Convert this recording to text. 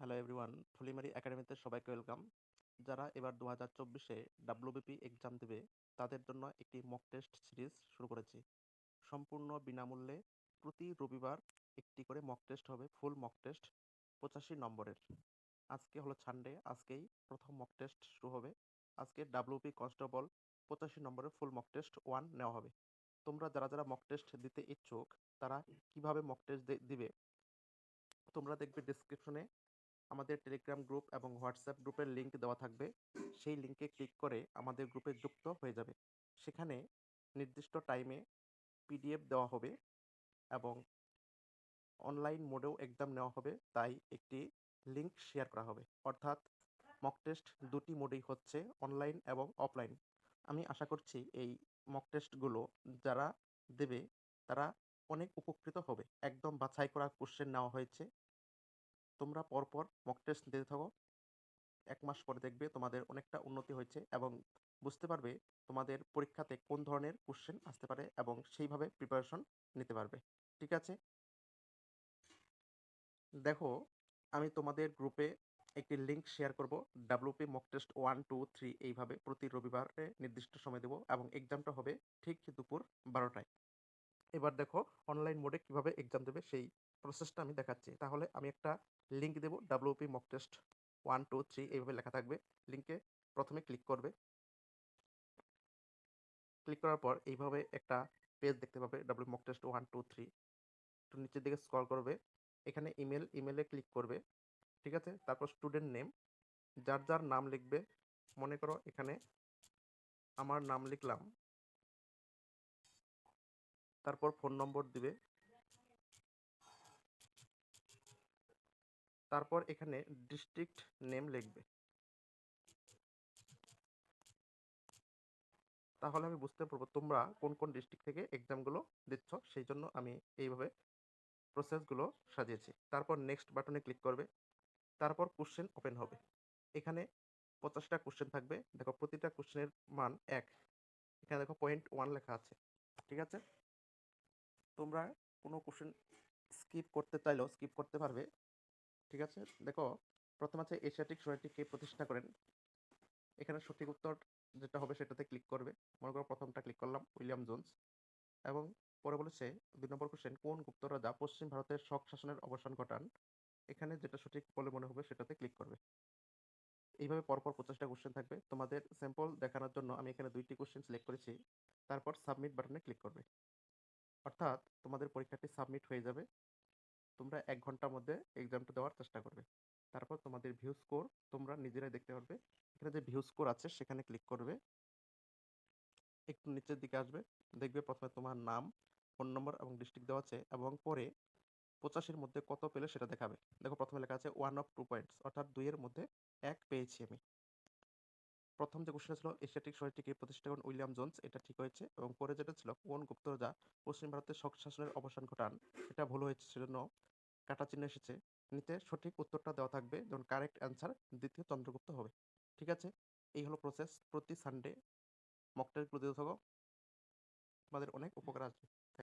Hello everyone ফুলিমারি একাডেমিতে সবাইকে welcome যারা এবার দু হাজার চব্বিশে ডাব্লিউবিপি এক্সাম দেবে, তাদের জন্য একটি মক টেস্ট সিরিজ শুরু করেছি। সম্পূর্ণ বিনামূল্যে প্রতি রবিবার একটি করে মক টেস্ট হবে ফুল মক টেস্ট পঁচাশি নম্বরের। আজকে হলো সানডে আজকেই প্রথম মক টেস্ট শুরু হবে। আজকে ডাব্লিউপি কনস্টেবল পঁচাশি নম্বরের ফুল মক টেস্ট ওয়ান নেওয়া হবে। তোমরা যারা যারা মক টেস্ট দিতে ইচ্ছুক, তারা কীভাবে মক টেস্ট দিবে, তোমরা দেখবে ডিসক্রিপশনে আমাদের টেলিগ্রাম গ্রুপ এবং হোয়াটসঅ্যাপ গ্রুপের লিঙ্ক দেওয়া থাকবে। সেই লিঙ্কে ক্লিক করে আমাদের গ্রুপে যুক্ত হয়ে যাবে। সেখানে নির্দিষ্ট টাইমে পিডিএফ দেওয়া হবে এবং অনলাইন মোডেও এক্সাম নেওয়া হবে। তাই একটি লিঙ্ক শেয়ার করা হবে। অর্থাৎ মক টেস্ট দুটি মোডেই হচ্ছে অনলাইন এবং অফলাইন আমি আশা করছি এই মক টেস্টগুলো যারা দেবে, তারা অনেক উপকৃত হবে। একদম বাছাই করা কোশ্চেন নেওয়া হয়েছে। তোমরা পরপর মক টেস্ট দিতে থাকো। এক মাস পরে দেখবে তোমাদের অনেকটা উন্নতি হয়েছে এবং বুঝতে পারবে তোমাদের পরীক্ষাতে কোন ধরনের কোশ্চেন আসতে পারে এবং সেইভাবে প্রিপারেশন নিতে পারবে। ঠিক আছে? দেখো, আমি তোমাদের গ্রুপে একটি লিঙ্ক শেয়ার করব। WP mock test one two three এইভাবে প্রতি রবিবারে নির্দিষ্ট সময় দেবো এবং এক্সামটা হবে ঠিক দুপুর বারোটায়। এবার দেখো অনলাইন মোডে কীভাবে এক্সাম দেবে সেই প্রসেসটা আমি দেখাচ্ছি। তাহলে আমি একটা লিঙ্ক দেবো WP mock test one two three এইভাবে লেখা থাকবে। লিঙ্কে প্রথমে ক্লিক করবে। ক্লিক করার পর এইভাবে একটা পেজ দেখতে পাবে W mock test one two three একটু নিচের দিকে স্ক্রল করবে। এখানে ইমেল ইমেলে ক্লিক করবে। ঠিক আছে? তারপর স্টুডেন্ট নেম যার যার নাম লিখবে, মনে করো এখানে আমার নাম লিখলাম। তারপর ফোন নম্বর দিবে। তারপর এখানে ডিস্ট্রিক্ট নেম লিখবে। তাহলে আমি বুঝতে পারব তোমরা কোন কোন ডিস্ট্রিক্ট থেকে এক্সামগুলো দিচ্ছ, সেই জন্য আমি এইভাবে প্রসেসগুলো সাজিয়েছি। তারপর নেক্সট বাটনে ক্লিক করবে, তারপর কোশ্চেন ওপেন হবে। এখানে পঞ্চাশটা কোশ্চেন থাকবে। দেখো প্রতিটা কোশ্চেনের মান এক। এখানে দেখো পয়েন্ট ওয়ান লেখা আছে, ঠিক আছে? তোমরা কোনো কোশ্চেন স্কিপ করতে চাইলেও স্কিপ করতে পারবে। ঠিক আছে? দেখো, প্রথম আছে এশিয়াটিক সোসাইটি কে প্রতিষ্ঠা করেন। এখানে সঠিক উত্তর যেটা হবে সেটাতে ক্লিক করবে। মনে করো প্রথমটা ক্লিক করলাম, উইলিয়াম জোন্স। এবং পরে বলেছে, দুই নম্বর কোশ্চেন কোন গুপ্ত রাজা পশ্চিম ভারতের শক শাসনের অবসান ঘটান, এখানে যেটা সঠিক বলে মনে হবে সেটাতে ক্লিক করবে। এইভাবে পরপর পঞ্চাশটা কোশ্চেন থাকবে। তোমাদের স্যাম্পল দেখানোর জন্য আমি এখানে দুইটি কোশ্চেন সিলেক্ট করেছি। তারপর সাবমিট বাটনে ক্লিক করবে। অর্থাৎ তোমাদের পরীক্ষাটি সাবমিট হয়ে যাবে। তোমরা এক ঘণ্টার মধ্যে এক্সামটা দেওয়ার চেষ্টা করবে। তারপর তোমাদের ভিউ স্কোর তোমরা নিজেরাই দেখতে পারবে। এখানে যে ভিউ স্কোর আছে সেখানে ক্লিক করবে। একটু নিচের দিকে আসবে। দেখবে প্রথমে তোমার নাম ফোন নম্বর এবং ডিস্ট্রিক্ট দেওয়া আছে এবং পরে পঁচাশির মধ্যে কত পেলে সেটা দেখাবে। দেখো প্রথমে লেখা আছে ওয়ান অফ টু পয়েন্টস অর্থাৎ দুইয়ের মধ্যে এক পেয়েছি আমি। প্রথম যে কোশ্চেন ছিল এশিয়াটিক শহরটিকে প্রতিষ্ঠা করেন উইলিয়াম জোন্স, এটা ঠিক হয়েছে এবং পরে যেটা ছিল, কোন গুপ্ত রাজা পশ্চিম ভারতের শাসনের অবসান ঘটান এটা ভুল হয়েছে, সেজন্য কাটা চিহ্ন এসেছে। নিতে সঠিক উত্তরটা দেওয়া থাকবে। যেমন কারেক্ট অ্যান্সার দ্বিতীয় চন্দ্রগুপ্ত হবে। ঠিক আছে? এই হলো প্রসেস প্রতি সানডে মক টেস্টগুলো দিতে থাকো। তোমাদের অনেক উপকার আসবে।